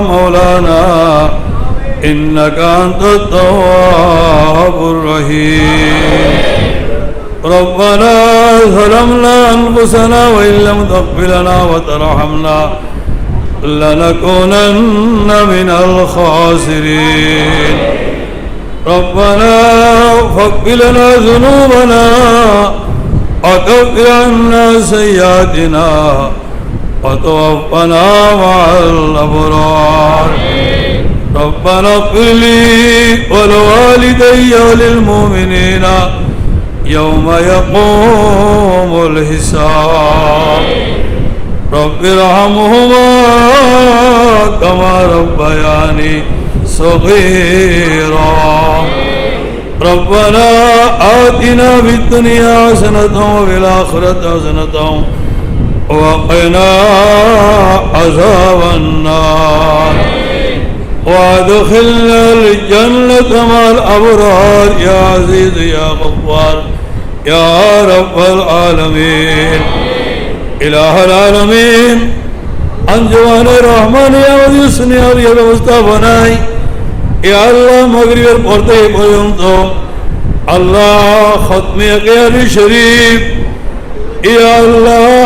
مولانا إنك أنت التواب الرحيم ربنا ظلمنا أنفسنا وإن لم تغفر لنا وترحمنا لنكونن من الخاسرين ربنا فاغفر لنا ذنوبنا وكفر عنا سيئاتنا وتوفنا مع الأبرار. ربنا اغفر لي ولوالدي وللمؤمنين يوم يقوم الحساب. رب ارحمهما كما ربياني صغيرا. ربنا آتنا في الدنيا حسنة وفي الآخرة حسنة. وقنا عذاب النار وادخلنا الجنة مع الأبرار يا عزيز يا غفار يا رب العالمين إله العالمين আঞ্জমান রহমান আমাদের স্নেহের ব্যবস্থা বানাই এ আল্লাহ মগরিবের পর থেকে পর্যন্ত আল্লাহ খতমে আলী শরীফ এ আল্লাহ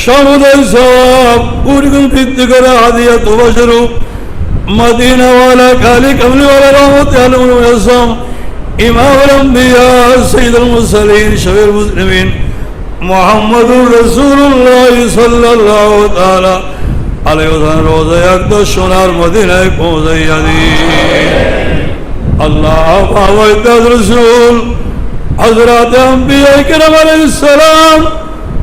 সমুদয় সবাব গুরগুন বৃদ্ধি করে হাদিয়া তোমা স্বরূপ মদিনাওয়ালা কালী কমলিওয়ালা রহমত আলম আসম ইমাম আলম্বিয়া সঈদুল মুসলিন শবীর মুসলিমিন মোহাম্মদুর রসুল্লাহ সাল্লাহ তাআলা আলাইহি ওয়াসাল্লাম রোজায় একদম সোনার মদিনায় পৌঁছাইয়া দিন আল্লাহ বাবাইদাদ রসুল হজরত আম্বিয়া কিরাম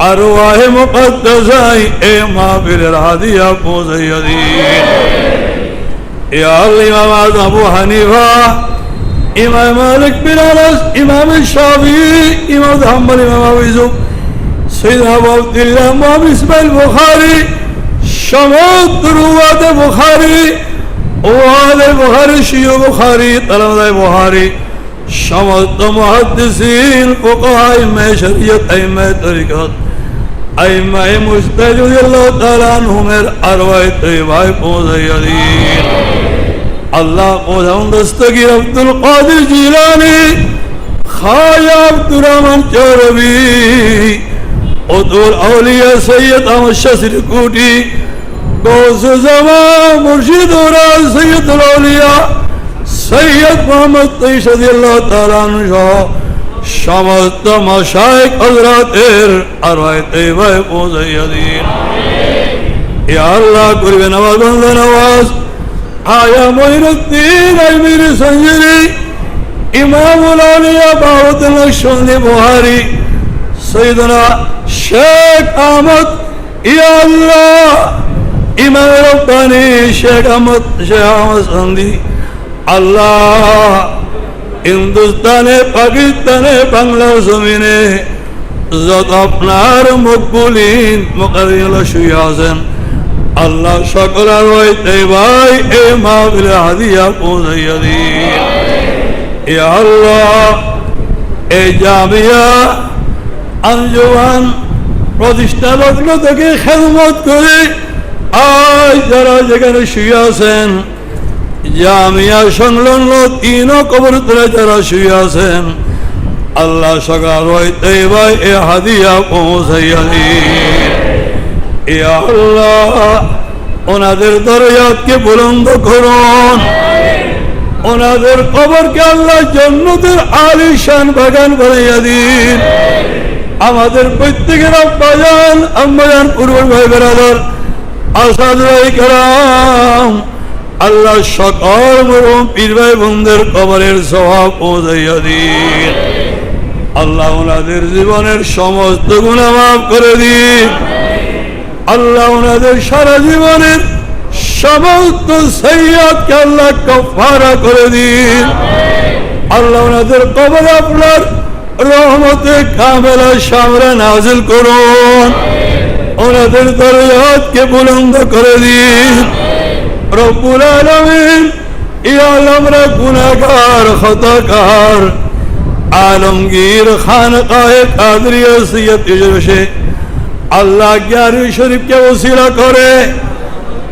আর ওয়াহে মুকদ্দাসাই এ মাহফিলের হাদিয়া পৌঁছাইয়া দিন ইয়া আল্লাহ ইমাম আবু হানিফা ইমাম মালিক বিন আনাস ইমাম শাফি ইমাম হাম্বল ইমাম আবু ইউসুফ সৈয়দ আবু আব্দুল্লাহ মুহাম্মদ ইসমাইল বুখারী সমস্ত রুয়াতে বুখারী ওয়ালে বুখারী শিও বুখারী তালামাদায় বুখারী সমস্ত মুহাদ্দিসিন ফুকাহা ইমাম শরীয়ত ইমাম তরিকত আইমাই মুস্তাহিদ রাদিয়াল্লাহু তাআলা আনহুমের আরওয়ায়ে তৈবায় পৌঁছাইয়া দিন আল্লাহ প্রধান দস্তগীর আব্দুল কাদের জিলানি খাজা আব্দুর রহমান চৌরবি অতুল আউলিয়া সৈয়দ আহমদ শাসির কুটি গৌস জামা মুর্শিদ ওরাল সৈয়দুল আউলিয়া সৈয়দ মোহাম্মদ তৈশদি আল্লাহ তালান সহ সমস্ত মশাইক হজরতের আর তৈবায় পৌঁছাইয়া দিন। এ আল্লাহ আমার বন্ধ নওয়াজ আয়া মহিনুদ্দিন আলমির সঞ্জরি, ইমামুল আলিয়া বাহুদ্দিন সন্ধি বুহারি সৈদনা শেখ আহমদ, ইয়া আল্লাহ। ইমাম রব্বানি শেখ আহমদ শেখ আহমদ সন্ধি আল্লাহ। হিন্দুস্তানে, পাকিস্তানে, বাংলা জমিনে। যত আপনার মকবুলিন মোকাবিল শুয়ে আছেন, আল্লাহ সকলার হইতে ভাই এ মাহবিলে হাদিয়া পৌঁছাইয়া দিন। এ আল্লাহ, এই জামিয়া আঞ্জুমান প্রতিষ্ঠা লগ্ন থেকে খেদমত করে আজ যারা যেখানে শুয়ে আছেন জামিয়া সংলগ্ন তিন কবর ধরে যারা শুয়ে আছেন। আল্লাহ সকাল হইতে ভাই এ হাদিয়া পৌঁছাইয়া এ আল্লাহ, ওনাদের দরজাতকে বুলন্দ করুন। ওনাদের কবরকে আল্লাহ জন্নতের আলিশান বাগান বানাইয়া দিন। আমাদের প্রত্যেকের আব্বাজান আম্মাজান পূর্ব ভাই বেড়াদার আসাদ কারাম আল্লাহ সকল পীর ভাই বোনদের কবরের স্বভাব পৌঁছাইয়া দিন। আল্লাহ ওনাদের জীবনের সমস্ত গুণা মাফ করে দিন। আল্লাহ ওনাদের সারা জীবনের সমস্ত সৈয়াদকে আল্লাহ কফারা করে দিন। আল্লাহ ওনাদের কবর আপনার রহমতে কামেলা সামরা নাজিল করুন। ওনাদের দরজাতকে বুলন্দ করে দিন। রব্বুল আলমিন ইয়াল আমরা গুনাহগার খতাকার আলমগীর খানকায়ে কাদরিয়া সৈয়দ ইজরসে আল্লাহ জ্ঞানী শরীফকে ওসিলা করে,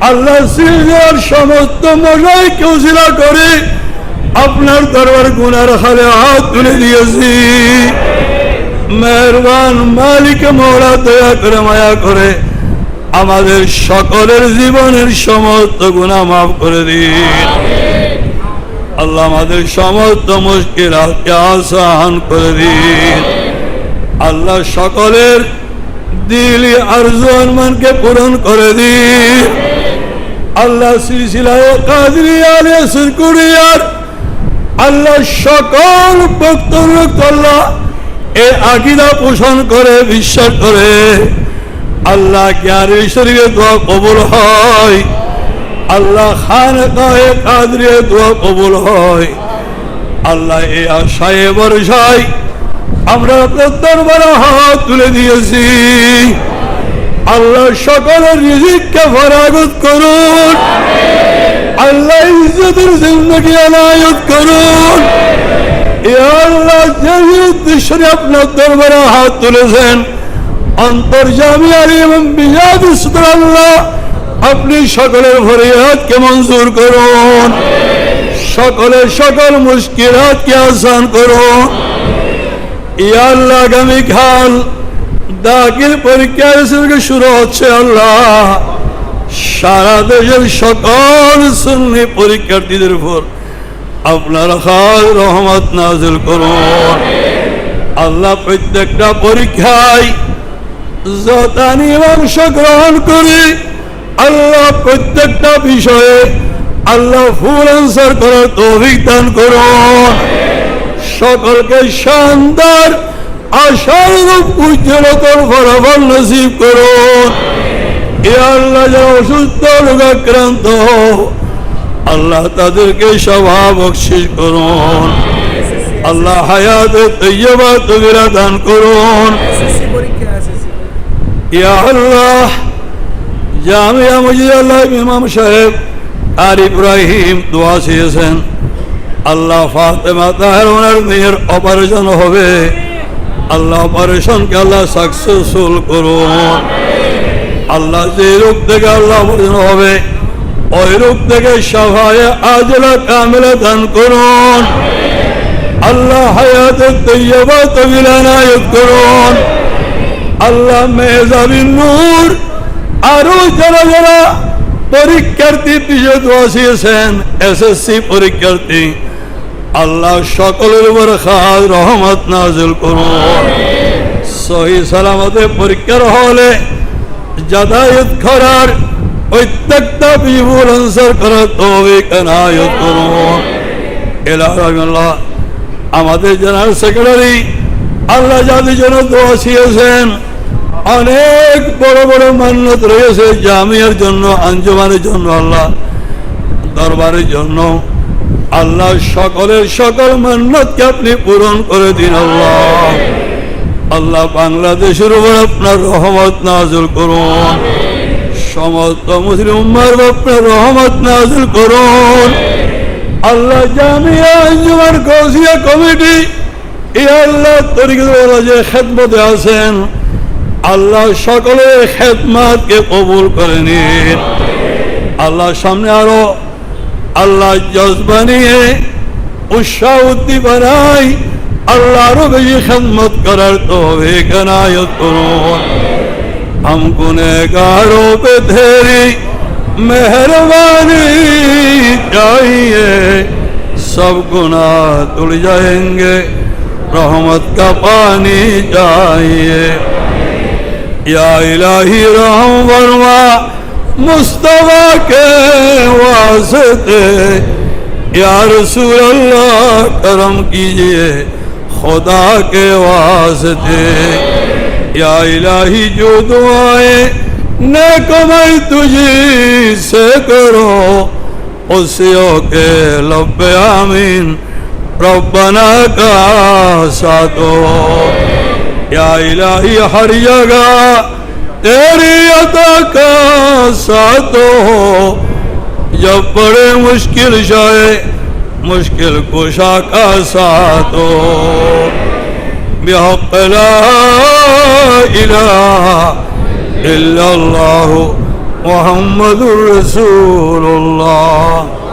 আল্লাহ সিলজার সমস্ত মশাইকে ওসিলা করে, আপনার দরবার গুনার খালে হাত তুলে দিয়েছি। মেহরবান মালিক মোড়া দয়া করে মায়া করে আমাদের সকলের জীবনের সমস্ত গুণা মাফ করে দিন। আল্লাহ আমাদের সমস্ত মুশকিল আসান করে দিন। আল্লাহ সকলের দিল আরজু আরমানকে পূরণ করে দিন। আল্লাহ সিলসিলায় আল্লাহ সকল ভক্তর আল্লাহ এ আকিদা পোষণ করে, বিশ্বাস করে। আল্লাহ জ্ঞান শরীরে দোয়া কবুল হয়? আল্লাহ খান কাহে কাদরিয়া দোয়া কবুল হয়। আল্লাহ এই আশায় বর্ষায় আমরা আপনার দরবারে হাত তুলে দিয়েছি। আল্লাহ সকলের রিজিককে ফরাগত করুন। আল্লাহ ইজ্জতের জিন্দগি আনায়ত করুন। এ আল্লাহ যে উদ্দেশ্যে আপনার দরবারে হাত তুলেছেন আপনি সকলের ফরিয়াদকে মঞ্জুর করুন। সকলের সকল মুশকিলাতকে আসান করুন। আল্লাহ আগামীকাল দাখিল পরীক্ষা থেকে শুরু হচ্ছে আল্লাহ। সারা দেশের সকল সুন্নি পরীক্ষার্থীদের উপর আপনার খাল রহমত নাজিল করুন। আল্লাহ প্রত্যেকটা পরীক্ষায় যতানি অংশগ্রহণ করি। আল্লাহ প্রত্যেকটা বিষয়ে আল্লাহ ফুল আনসার করার তৌফিক দান করুন। সকলকে শানদার আশার উজ্জ্বলতর ফলাফল নসিব করুন। এ আল্লাহ যারা অসুস্থ, রোগাক্রান্ত আল্লাহ তাদেরকে স্বভাব বকশিস করুন। আল্লাহ হায়াত তৈয়বা, তবিরা দান করুন। ইয়া আল্লাহ জামিয়া মজিদ আল্লাহ ইমাম সাহেব আর ইব্রাহিম দোয়া চেয়েছেন আল্লাহ ফাতেমা তাহের ওনার মেয়ের অপারেশন হবে আল্লাহ অপারেশনকে আল্লাহ সাকসেসফুল করুন আল্লাহ যে রোগ থেকে আল্লাহ অপারেশন হবে ওই রোগ থেকে সাফায় আজলা কামেলা দান করুন আল্লাহ হায়াতের তৈয়বা তবিলা নায়ক করুন আল্লাহ মেহজাবিন নূর। আরও যারা যারা পরীক্ষার্থী পিছিয়ে বসিয়েছেন এসএসসি পরীক্ষার্থী, আল্লাহ সকলের উপর খাস রহমত নাজিল করুন। সহি সালামতে পরীক্ষার হলে যাতায়াত করার প্রত্যেকটা বিপুল আনসার করার তৌফিক এনায়ত করুন। এলাহ আমাদের জেনারেল সেক্রেটারি আল্লাহ যাদের জন্য দোয়া অনেক বড় বড় মান্যত রয়েছে জামিয়ার জন্য, আঞ্জমানের জন্য, আল্লাহ দরবারের জন্য। আল্লাহ সকলের সকল মান্যতকে আপনি পূরণ করে দিন, আল্লাহ। আল্লাহ বাংলাদেশের উপর আপনার রহমত নাজল করুন। সমস্ত মুসলিম আপনার রহমত নাজল করুন। আল্লাহ জামিয়া আঞ্জুমান গৌসিয়া কমিটি আল্লাহ তরিকুল যে খেদমতে আছেন আল্লাহ সকলের খেদমাতকে কবুল করে নিন আল্লাহ সামনে আরো আল্লাহ জজবা নিয়ে উৎসাহ উদ্দীপনাই আল্লাহ আরো বেশি খেদমত করার তো কেনায়ত করুন हम गुनहगारों पे तेरी मेहरबानी चाहिए सब गुनाह धुल जाएंगे رحمت کا پانی چاہیے۔ یا الہی رحم ورما، مصطفیٰ کے واسطے۔ یا رسول اللہ، کرم کیجیے خدا کے واسطے۔ یا الہی، جو دعائیں نیک میں تجھی سے کرو اسیوں کے لب آمین۔ ربنا کا ساتو یا الہی ہر جگہ تیری عطا کا ساتو جب بڑے مشکل شائے مشکل کشا کا ساتو بحق لا الہ الا اللہ، محمد الرسول اللہ۔